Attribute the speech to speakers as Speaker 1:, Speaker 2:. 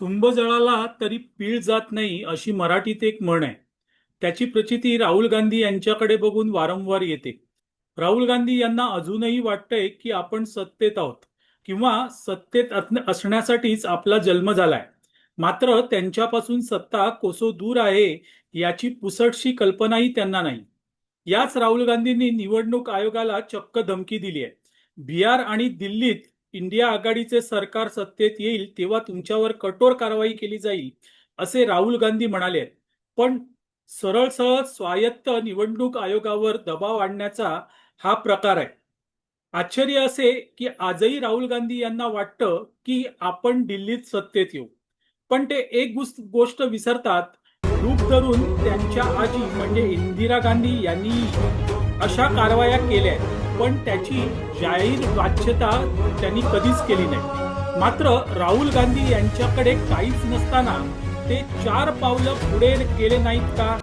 Speaker 1: तुंब जळाला तरी पीळ जात नाही अशी मराठीत एक म्हण आहे. त्याची प्रचिती राहुल गांधी यांच्याकडे बघून वारंवार येते. राहुल गांधी यांना अजूनही वाटतंय की आपण सत्तेत आहोत किंवा सत्तेत असण्यासाठीच आपला जन्म झालाय. मात्र त्यांच्यापासून सत्ता कोसो दूर आहे याची पुसटशी कल्पनाही त्यांना नाही. याच राहुल गांधींनी निवडणूक आयोगाला चक्क धमकी दिली आहे. बिहार आणि दिल्लीत इंडिया आघाडीचे सरकार सत्तेत येईल तेव्हा तुमच्यावर कठोर कारवाई केली जाईल असे राहुल गांधी म्हणाले. आहेत पण सरळ सरळ स्वायत्त निवडणूक आयोगावर दबाव आणण्याचा हा प्रकार आहे. आश्चर्य असे की आजही राहुल गांधी यांना वाटतं की आपण दिल्लीत सत्तेत येऊ. पण ते एक गोष्ट विसरतात. रूप धरून त्यांच्या आजी म्हणजे इंदिरा गांधी यांनी अशा कारवाया केल्या आहेत. पण त्याची जाहीर वाच्यता त्यांनी कधीच केली नाही. मात्र राहुल गांधी यांच्याकडे काहीच नसताना ते चार पावलं पुढे गेले नाहीत का?